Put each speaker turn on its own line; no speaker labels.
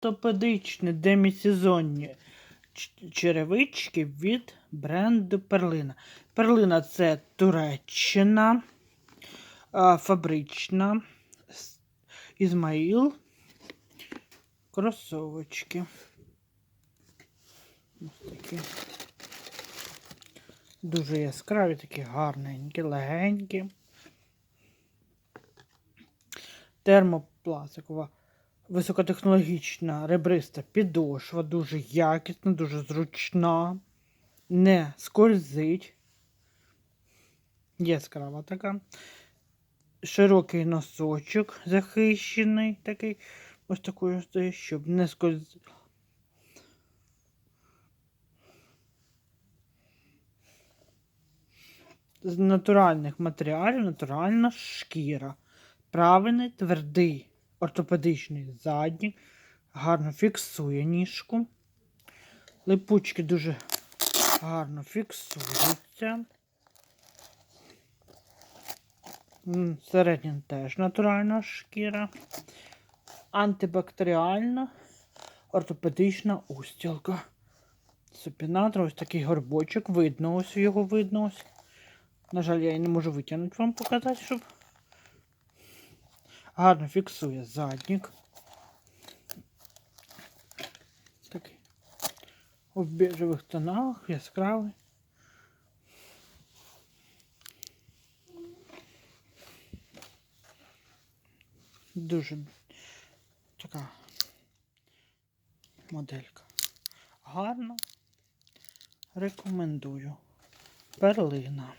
ортопедичні демісезонні черевички від бренду Перлина. Перлина це Туреччина, фабрична, Ізмаїл, кросовочки. Ось такі. Дуже яскраві, такі гарненькі, легенькі. Термопластикова високотехнологічна ребриста підошва, дуже якісна, дуже зручна, не скользить. Яскрава така. Широкий носочок захищений, такий, ось такою щоб не скользив. З натуральних матеріалів натуральна шкіра. Правильний, твердий ортопедичний заднік. Гарно фіксує ніжку. Липучки дуже гарно фіксуються. Середня теж натуральна шкіра. Антибактеріальна ортопедична устілка. Супінатор, ось такий горбочок. Видно, ось його видно. Ось. На жаль, я її не можу витягнути вам показати, щоб гарно фіксує заднік. Такий у біжевих тонах, яскравий. Дуже така моделька. Гарна. Рекомендую. Перлина.